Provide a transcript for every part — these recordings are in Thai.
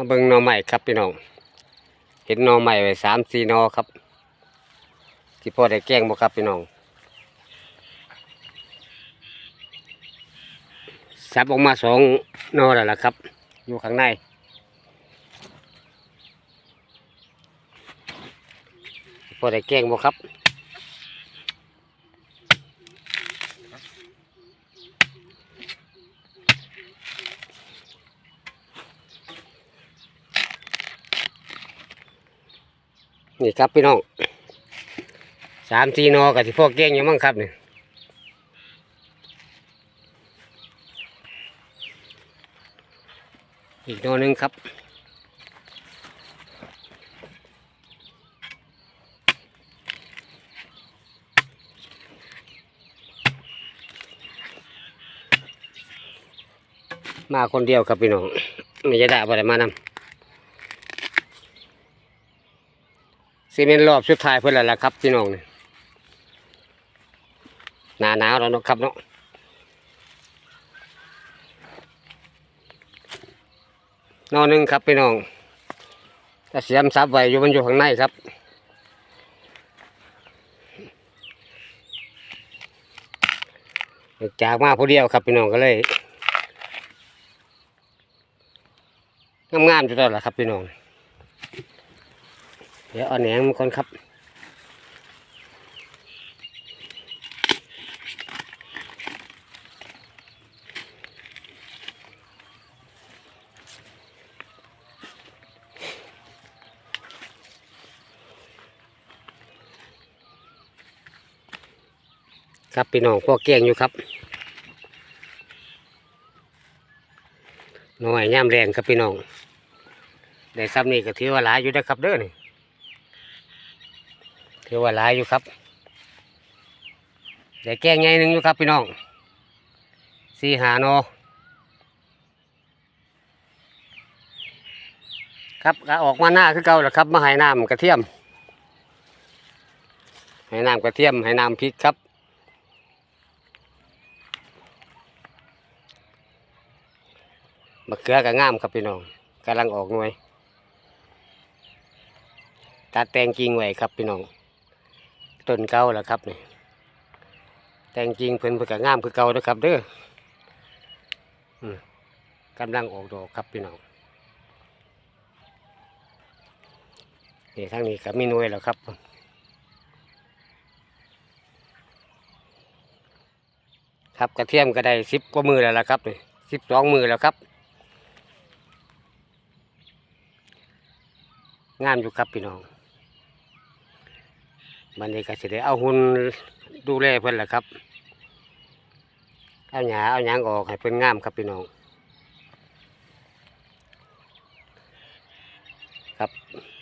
มาเบิ่งนอใหม่ครับพี่น้อง เห็นนอใหม่ไว้สามสี่นอครับที่พ่อได้แกล้งบ่ครับพี่น้องสับออกมาสองนอแล้วล่ะครับ อยู่ข้างในพ่อได้แกล้งบ่ครับ นี่ครับพี่น้องสามสี่นอกับที่พวกเก้งอยู่มั้งครับเนี่ยอีกหนอหนึ่งครับมาคนเดียวครับพี่น้องไม่จะได้บ่ได้มานำ ซีเมนต์รอบสุดท้ายเพื่อนแล้วล่ะครับพี่น้องนี่หนาหนาวแล้วเนาะครับเนาะนอนหนึ่งครับพี่น้องถ้าเสียมซับไว้อยู่มันอยู่ข้างในครับจากมาผู้เดียวครับพี่น้องก็เลยงามๆจุดแล้วล่ะครับพี่น้อง เดี๋ยวเอาแหนงมันก่อนครับ ครับพี่น้องพวกเกี้ยงอยู่ครับหน่อยย่ามแรงครับพี่น้องได้ซ้ำนี่ก็ถือว่าหลายอยู่นะครับเด้อนี่ ถือว่าหลายอยู่ครับเดี๋ยวแก้งใหญ่หนึ่งอยู่ครับพี่น้องสี่หาโนอครับก็ออกมาหน้าคือเก่าแหละครับมาให้น้ำกระเทียมให้น้ำกระเทียมให้น้ำพริกครับมะเขือก็งามครับพี่น้องกำลังออกหน่วยตัดแตงกิ่งไว้ครับพี่น้อง ต้นเก่าแล้วครับนี่แต่งกิ่งเพิ่นเพิ่นก็งามคือเก่าเด้อครับเด้อกำลังออกดอกครับพี่น้องนี่ทางนี้ก็มีหน่วยแล้วครับครับกระเทียมก็ได้สิบกว่ามือแล้วล่ะครับนี่สิบสองมือแล้วครับ งามอยู่ครับพี่น้อง มันนี้ก็จะได้เอาหุ่นดูแลเพิ่นแหละครับ เอาหยาเอาหยางออกให้เพิ่นงามครับพี่น้อง ครับ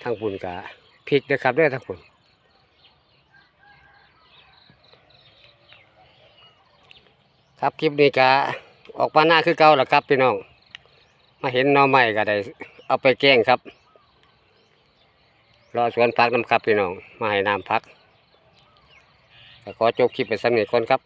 ทางปุ่นกะพริกนะครับด้วยทางปุ่นครับคลิปนี้กะออกมาหน้าคือเก่าแล้วครับพี่น้อง มาเห็นหน่อใหม่ก็ได้เอาไปแกงครับ รอสวนพักน้ำครับพี่น้อง มาให้น้ำพัก ขอจบคลิปไปสำเร็จก่อนครับ